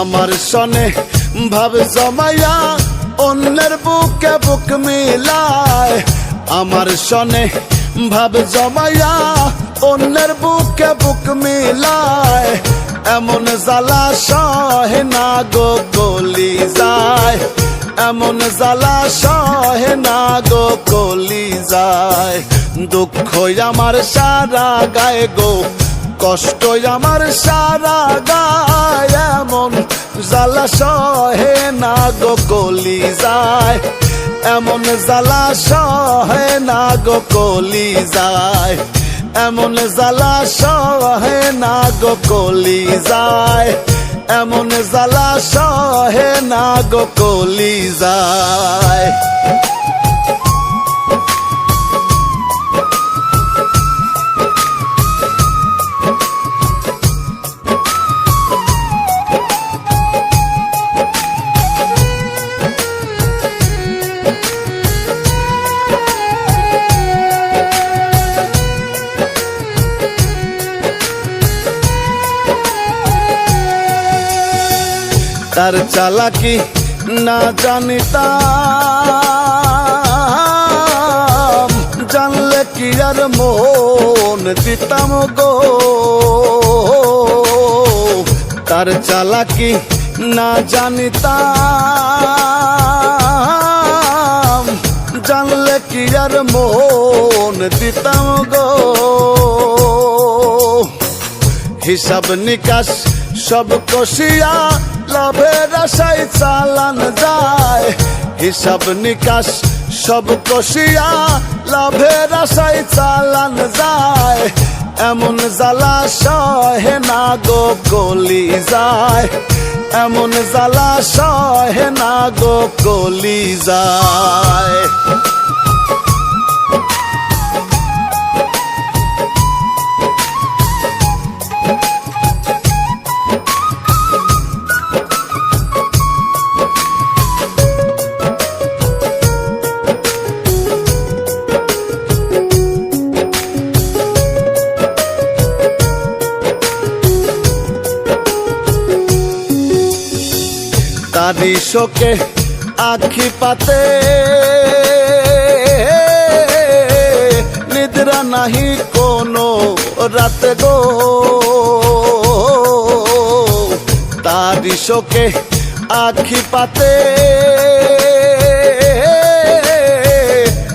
আমার সনে ভাব জমাইয়া অন্যের বুকে বুক মিলায়। আমার সনে ভাব জমাইয়া অন্যের বুকে বুক মিলায়। এমন জ্বালা সহে না গো গলি যায়। এমন জ্বালা সহে না গো কলি যায়। দুঃখ আমার সারা গায়ে গো কষ্ট আমার সারা গায়, এমন জ্বালা সহে না কলি যায়। এমন জ্বালা সহে না কলি যায়। এমন জ্বালা সহে না কলি যায়। এমন জ্বালা সহে না কলি যায়। তার চালাকি না জানিতাম। জানলে কি আর মন দিতাম গো? তার চালাকি না জানিতাম। জানলে কি আর মন দিতাম গো? হিসাব নিকাশ সব কষিয়া আশায় চালান যায়। হিসাব নিকাশ, সব কষিয়া লাভের আশায় চালান যায়। এমন জ্বালা সহে না গো কলি যায়। এমন জ্বালা সহে না গো কলি যায়। তারি শোকে আখি পাতে। নিদ্রা নাহি কোনো রাতে গো। তারি শোকে আখি পাতে।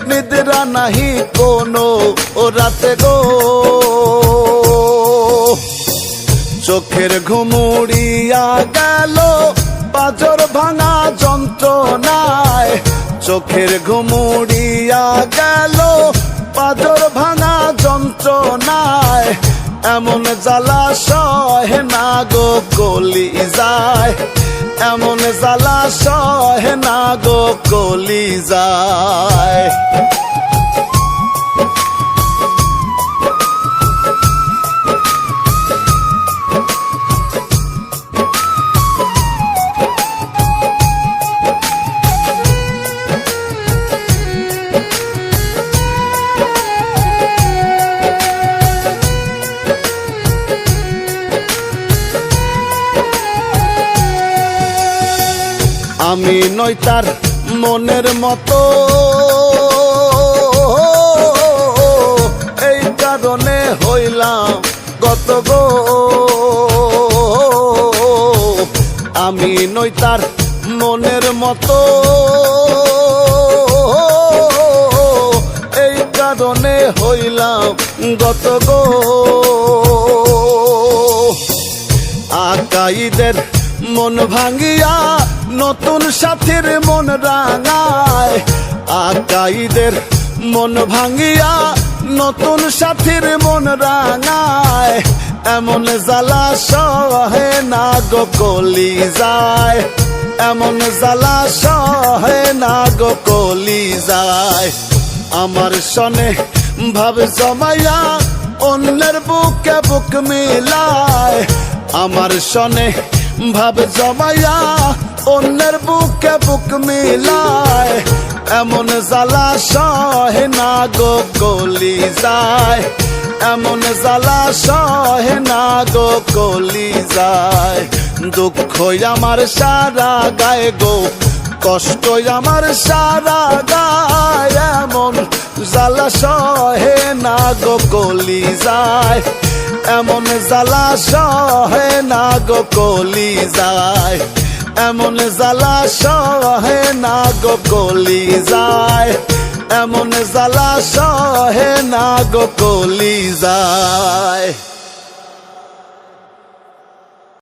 নিদ্রা নাহি কোনো রাতে গো। চোখের ঘুমুড়িয়া পাজর ভাঙা যন্ত্রণায় চোখের ঘুমুড়িয়া গেল। পাজর ভাঙা যন্ত্রণায় এমন জ্বালা সহে না গো কলি যায়। এমন জ্বালা সহে না গো কলি যায়। আমি নই তার মনের মতো। এই কারণে হইলাম গত গো আমি নই তার মনের মতো। এই কারণে হইলাম গত গো আকাইদের মন ভাঙ্গিয়া নতুন সাথীর মন রাঙায়। আকাইদের মন ভাঙ্গিয়া নতুন সাথীর মন রাঙায়। এমন জ্বালা সহে না গো কলি যায়। এমন জ্বালা সহে না গো কলি যায়। আমার সনে ভাব জমাইয়া অন্যের বুকে বুক মিলায়। আমার সনে ভাব জমাইয়া অন্যের বুকে বুক মিলায়, এমন জ্বালা সহে না গো কলি যায়। এমন জ্বালা সহে না গো কলি যায়। দুঃখ আমার সারা গায়ে গো কষ্ট আমার সারা গায়। এমন জ্বালা সহে না গো কলি যায়। এমন জ্বালা সহে না গো কলি যায়। এমন জ্বালা সহে না গো কলি যায়। এমন জ্বালা সহে না গো কলি যায়।